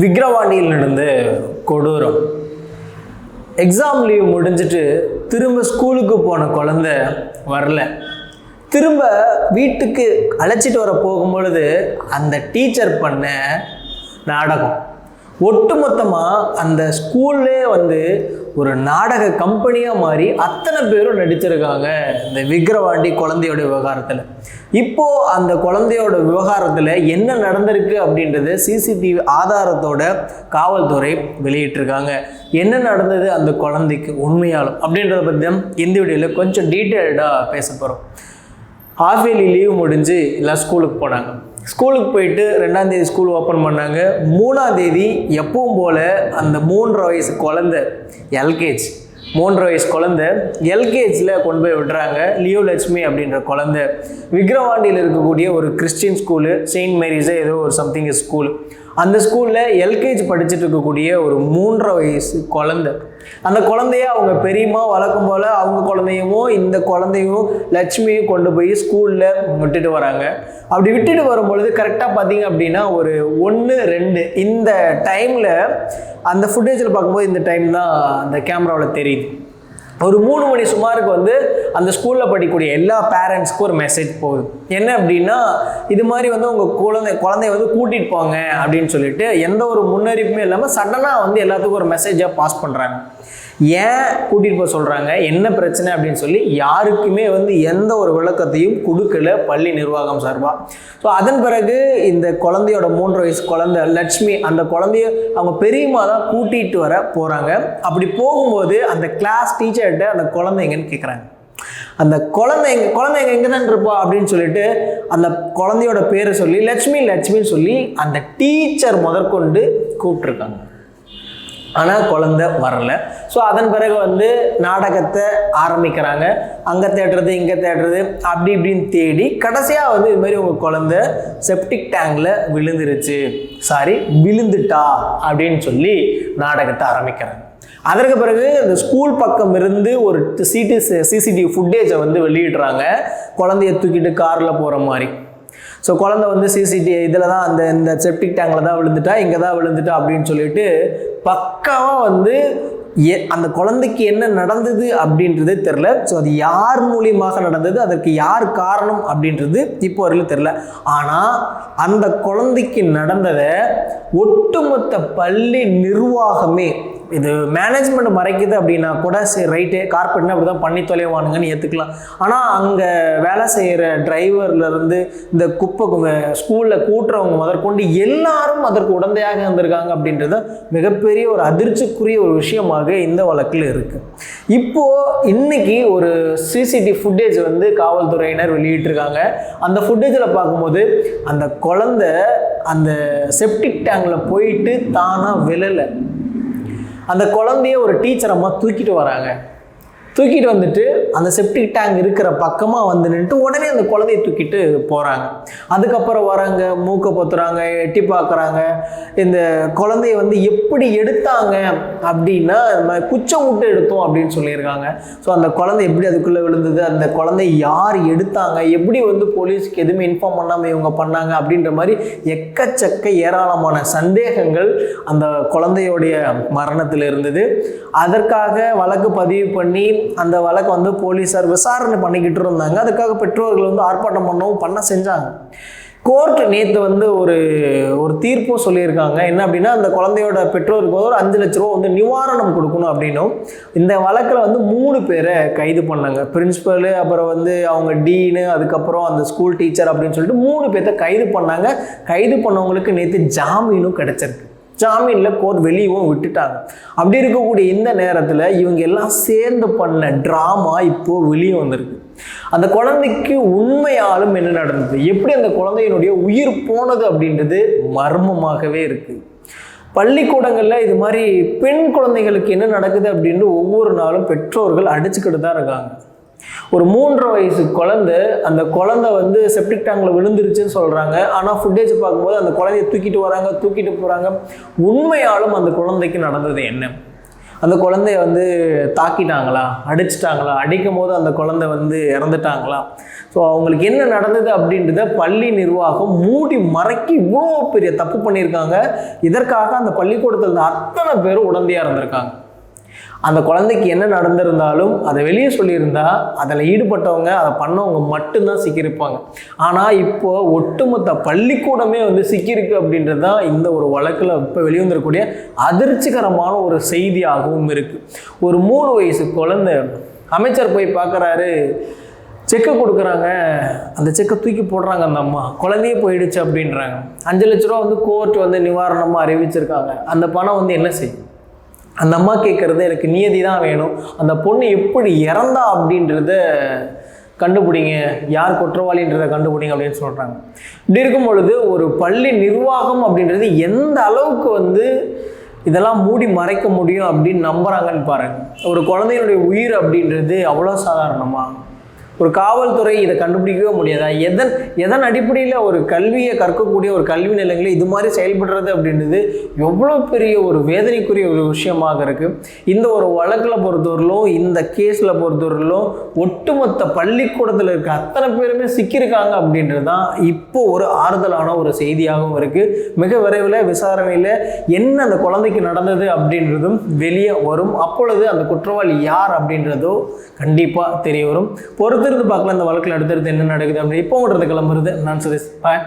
விக்ரவாண்டியிலிருந்து கொடூரம். Exam leave முடிஞ்சிட்டு திரும்ப ஸ்கூலுக்கு போன குழந்த வரல. திரும்ப வீட்டுக்கு அழைச்சிட்டு வர போகும்பொழுது அந்த டீச்சர் பண்ண நாடகம். ஒட்டுமொத்தமாக அந்த ஸ்கூல்லே வந்து ஒரு நாடக கம்பெனியாக மாறி அத்தனை பேரும் நடிச்சிருக்காங்க இந்த விக்ரவாண்டி குழந்தையோட விவகாரத்தில். இப்போ அந்த குழந்தையோட விவகாரத்தில் என்ன நடந்திருக்கு அப்படின்றது சிசிடிவி ஆதாரத்தோட காவல்துறை வெளியிட்டிருக்காங்க. என்ன நடந்தது அந்த குழந்தைக்கு உண்மையாலும் அப்படின்றத பற்றி தான் இந்த வீடியோவில் கொஞ்சம் டீட்டெயில்டாக பேச போகிறோம் ஹாஃப் இயர்லி லீவ் முடிஞ்சு எல்லாம் ஸ்கூலுக்கு போனாங்க. ஸ்கூலுக்கு போயிட்டு ரெண்டாம் தேதி ஸ்கூல் ஓப்பன் பண்ணாங்க. மூணாம் தேதி எப்பவும் போல் அந்த மூன்றரை வயசு குழந்த எல்கேஜ் மூன்றரை வயசு குழந்த எல்கேஜில் கொண்டு போய் விடுறாங்க. லியோ லட்சுமி அப்படின்ற குழந்த. விக்ரவாண்டியில் இருக்கக்கூடிய ஒரு கிறிஸ்டின் ஸ்கூலு செயின்ட் மேரிஸே ஏதோ ஒரு சம்திங் ஸ்கூல் அந்த ஸ்கூலில் எல்கேஜி படிச்சுட்டு இருக்கக்கூடிய ஒரு மூன்றரை வயசு குழந்தை. அந்த குழந்தைய அவங்க பெரியம்மா வளர்க்கும் போல் அவங்க குழந்தையும் இந்த குழந்தையும் லட்சுமியும் கொண்டு போய் ஸ்கூலில் விட்டுட்டு வராங்க. அப்படி விட்டுட்டு வரும்பொழுது கரெக்டாக பார்த்தீங்க அப்படின்னா ஒரு ஒன்று ரெண்டு இந்த டைமில் அந்த ஃபுட்டேஜில் பார்க்கும்போது இந்த டைம் தான் அந்த கேமராவில் தெரியுது. ஒரு மூணு மணி சுமாருக்கு வந்து அந்த ஸ்கூலில் படிக்கக்கூடிய எல்லா பேரண்ட்ஸ்க்கும் ஒரு மெசேஜ் போகுது. என்ன அப்படின்னா இது மாதிரி வந்து உங்கள் குழந்தை குழந்தைய வந்து கூட்டிகிட்டு போங்க அப்படின்னு சொல்லிட்டு எந்த ஒரு முன்னறிப்புமே இல்லாமல் சடனாக வந்து எல்லாத்துக்கும் ஒரு மெசேஜாக பாஸ் பண்ணுறாங்க ஏன் கூட்டிகிட்டு போக சொல்கிறாங்க என்ன பிரச்சனை அப்படின்னு சொல்லி யாருக்குமே வந்து எந்த ஒரு விளக்கத்தையும் கொடுக்கல பள்ளி நிர்வாகம் சார்பாக ஸோ அதன் பிறகு இந்த குழந்தையோட மூன்று வயசு குழந்தை லட்சுமி அந்த குழந்தைய அவங்க பெரியம்மா தான் கூட்டிகிட்டு வர போகிறாங்க அப்படி போகும்போது அந்த கிளாஸ் டீச்சர்கிட்ட அந்த குழந்தைங்கன்னு கேட்குறாங்க அந்த குழந்தை எங்க குழந்தை எங்க எங்கே தான் இருப்பா அப்படின்னு சொல்லிட்டு அந்த குழந்தையோட பேரை சொல்லி லட்சுமி லட்சுமின்னு சொல்லி அந்த டீச்சர் முதற்கொண்டு கூப்பிட்ருக்காங்க ஆனால் குழந்தை வரல. ஸோ அதன் பிறகு வந்து நாடகத்தை ஆரம்பிக்கிறாங்க. அங்கே தேடுறது இங்கே தேடுறது அப்படி இப்படின்னு தேடி கடைசியாக வந்து இது மாதிரி உங்கள் குழந்தை செப்டிக் டேங்கில் விழுந்துருச்சு. சாரி விழுந்துட்டா அப்படின்னு சொல்லி நாடகத்தை ஆரம்பிக்கிறாங்க. அதற்கு பிறகு இந்த ஸ்கூல் பக்கம் இருந்து ஒரு சிடி சிசிடிவி ஃபுட்டேஜை வந்து வெளியிடுறாங்க. குழந்தைய தூக்கிட்டு காரில் போகிற மாதிரி. ஸோ குழந்தை வந்து சிசிடிவி இதில் தான் அந்த இந்த செப்டிக் டேங்கில் தான் விழுந்துட்டா இங்கே தான் விழுந்துட்டா அப்படின்னு சொல்லிட்டு பக்காவாக வந்து எ அந்த குழந்தைக்கு என்ன நடந்தது அப்படின்றதே தெரில ஸோ அது யார் மூலியமாக நடந்தது அதற்கு யார் காரணம் அப்படின்றது இப்போ வரையிலும் தெரில ஆனால் அந்த குழந்தைக்கு நடந்ததை ஒட்டுமொத்த பள்ளி நிர்வாகமே இது மேனேஜ்மெண்ட் மறைக்குது அப்படின்னா கூட சரி ரைட்டு கார்பெட்னா அப்படி தான் பண்ணி தொலைவானுங்கன்னு ஏற்றுக்கலாம் ஆனால் அங்கே வேலை செய்கிற டிரைவர்லேருந்து இந்த குப்பை ஸ்கூலில் கூட்டுறவங்க முதற்கொண்டு எல்லாரும் அதற்கு உடந்தையாக இருந்திருக்காங்க அப்படின்றது மிகப்பெரிய ஒரு அதிர்ச்சிக்குரிய ஒரு விஷயமாக இந்த வழக்கில் இருக்குது இப்போது இன்னைக்கு ஒரு சிசிடிவி ஃபுட்டேஜ் வந்து காவல்துறையினர் வெளியிட்டிருக்காங்க. அந்த ஃபுட்டேஜில் பார்க்கும்போது அந்த குழந்தை அந்த செப்டிக் டேங்கில் போயிட்டு தானாக விழலை. அந்த குழந்தைய ஒரு டீச்சர் அம்மா தூக்கிட்டு வராங்க. தூக்கிட்டு வந்துட்டு அந்த செப்டிக் டேங்க் இருக்கிற பக்கமாக வந்து நின்றுட்டு உடனே அந்த குழந்தைய தூக்கிட்டு போகிறாங்க அதுக்கப்புறம் வராங்க மூக்கை பொத்துறாங்க எட்டி பார்க்குறாங்க. இந்த குழந்தைய வந்து எப்படி எடுத்தாங்க அப்படின்னா நம்ம குச்சம் விட்டு எடுத்தோம் அப்படின்னு சொல்லியிருக்காங்க. ஸோ அந்த குழந்தை எப்படி அதுக்குள்ளே விழுந்தது அந்த குழந்தை யார் எடுத்தாங்க எப்படி வந்து போலீஸ்க்கு எதுவுமே இன்ஃபார்ம் பண்ணாமல் இவங்க பண்ணாங்க அப்படின்ற மாதிரி எக்கச்சக்க ஏராளமான சந்தேகங்கள் அந்த குழந்தையோடைய மரணத்தில் இருந்தது அதற்காக வழக்கு பதிவு பண்ணி அந்த வழக்கை வந்து போலீஸார் விசாரணை பண்ணிக்கிட்டு இருந்தாங்க. அதுக்காக பெற்றோர்கள் வந்து ஆர்ப்பாட்டம் பண்ணவும் பண்ண செஞ்சாங்க. கோர்ட் நேற்று வந்து ஒரு ஒரு தீர்ப்பும் சொல்லியிருக்காங்க. என்ன அப்படின்னா அந்த குழந்தையோட பெற்றோருக்கு ஒரு அஞ்சு லட்ச ரூபா வந்து நிவாரணம் கொடுக்கணும் அப்படின்னும். இந்த வழக்கில் வந்து மூணு பேரை கைது பண்ணாங்க. பிரின்சிபலு அப்புறம் வந்து அவங்க டீனு அதுக்கப்புறம் அந்த ஸ்கூல் டீச்சர் அப்படின்னு சொல்லிட்டு மூணு பேர்த்த கைது பண்ணாங்க. கைது பண்ணவங்களுக்கு நேற்று ஜாமீனும் கிடச்சிருக்கு. ஜாமீனில் கோர்ட் வெளியவும் விட்டுட்டாங்க. அப்படி இருக்கக்கூடிய இந்த நேரத்தில் இவங்க எல்லாம் சேர்ந்து பண்ண ட்ராமா இப்போது வெளியே வந்திருக்கு. அந்த குழந்தைக்கு உண்மையாலும் என்ன நடந்தது? எப்படி அந்த குழந்தையினுடைய உயிர் போனது அப்படின்றது மர்மமாகவே இருக்குது பள்ளிக்கூடங்களில் இது மாதிரி பெண் குழந்தைகளுக்கு என்ன நடக்குது அப்படின்னு ஒவ்வொரு நாளும் பெற்றோர்கள் அடிச்சுக்கிட்டு தான் இருக்காங்க. ஒரு மூன்றரை வயசு குழந்தை அந்த குழந்தை வந்து செப்டிக் டேங்கில் விழுந்துருச்சுன்னு சொல்கிறாங்க ஆனால் ஃபுட்டேஜ் பார்க்கும்போது அந்த குழந்தைய தூக்கிட்டு வராங்க தூக்கிட்டு போகிறாங்க உண்மையாலும் அந்த குழந்தைக்கு நடந்தது என்ன? அந்த குழந்தைய வந்து தாக்கிட்டாங்களா? அடிச்சிட்டாங்களா? அடிக்கும் போது அந்த குழந்தை வந்து இறந்துட்டாங்களா? ஸோ அவங்களுக்கு என்ன நடந்தது அப்படின்றத பள்ளி நிர்வாகம் மூடி மறைக்கி இவ்வளோ பெரிய தப்பு பண்ணியிருக்காங்க. இதற்காக அந்த பள்ளிக்கூடத்தில் இருந்த அத்தனை பேரும் உடந்தையாக இருந்திருக்காங்க. அந்த குழந்தைக்கு என்ன நடந்திருந்தாலும் அதை வெளியே சொல்லியிருந்தா அதில் ஈடுபட்டவங்க அதை பண்ணவங்க மட்டும்தான் சிக்கியிருப்பாங்க. ஆனால் இப்போ ஒட்டுமொத்த பள்ளிக்கூடமே வந்து சிக்கியிருக்கு அப்படின்றது தான் இந்த ஒரு வழக்கில் இப்போ வெளிவந்திருக்கக்கூடிய அதிர்ச்சிகரமான ஒரு செய்தியாகவும் இருக்குது ஒரு மூணு வயசு குழந்தை அமைச்சர் போய் பார்க்குறாரு செக்கை கொடுக்குறாங்க அந்த செக்கை தூக்கி போடுறாங்க அந்த அம்மா குழந்தையே போயிடுச்சு அப்படின்றாங்க. அஞ்சு லட்ச ரூபா வந்து கோர்ட் வந்து நிவாரணமாக அறிவிச்சிருக்காங்க. அந்த பணம் வந்து என்ன செய்யும்? அந்த அம்மா கேட்குறது எனக்கு நியதி தான் வேணும். அந்த பொண்ணு எப்படி இறந்தா அப்படின்றத கண்டுபிடிங்க. யார் குற்றவாளின்றதை கண்டுபிடிங்க அப்படின்னு சொல்கிறாங்க இப்படி இருக்கும் பொழுது ஒரு பள்ளி நிர்வாகம் அப்படின்றது எந்த அளவுக்கு வந்து இதெல்லாம் மூடி மறைக்க முடியும் அப்படின்னு நம்புகிறாங்கன்னு பாருங்கள் ஒரு குழந்தையினுடைய உயிர் அப்படின்றது அவ்வளோ சாதாரணமாக ஒரு காவல்துறை இதை கண்டுபிடிக்கவே முடியாதா. எதன் எதன் அடிப்படையில் ஒரு கல்வியை கற்கக்கூடிய ஒரு கல்வி நிலையங்களில் இது மாதிரி செயல்படுறது அப்படின்றது எவ்வளோ பெரிய ஒரு வேதனைக்குரிய ஒரு விஷயமாக இருக்குது இந்த ஒரு வழக்கில் பொறுத்தவரையிலும் இந்த கேஸில் பொறுத்தவரையிலும் ஒட்டுமொத்த பள்ளிக்கூடத்தில் இருக்க அத்தனை பேருமே சிக்கியிருக்காங்க அப்படின்றது தான் இப்போ ஒரு ஆறுதலான ஒரு செய்தியாகவும் இருக்குது மிக விரைவில் விசாரணையில் என்ன அந்த குழந்தைக்கு நடந்தது அப்படின்றதும் வெளியே வரும். அப்பொழுது அந்த குற்றவாளி யார் அப்படின்றதோ கண்டிப்பாக தெரிய வரும். பொறுத்து அடுத்தடுத்து பார்க்கலாம். இந்த வழக்கில் அடுத்தடுத்து என்ன நடக்குது அப்படின்னு இப்போ ஓடுறது கிளம்புறது நான் சுரேஷ். பாய்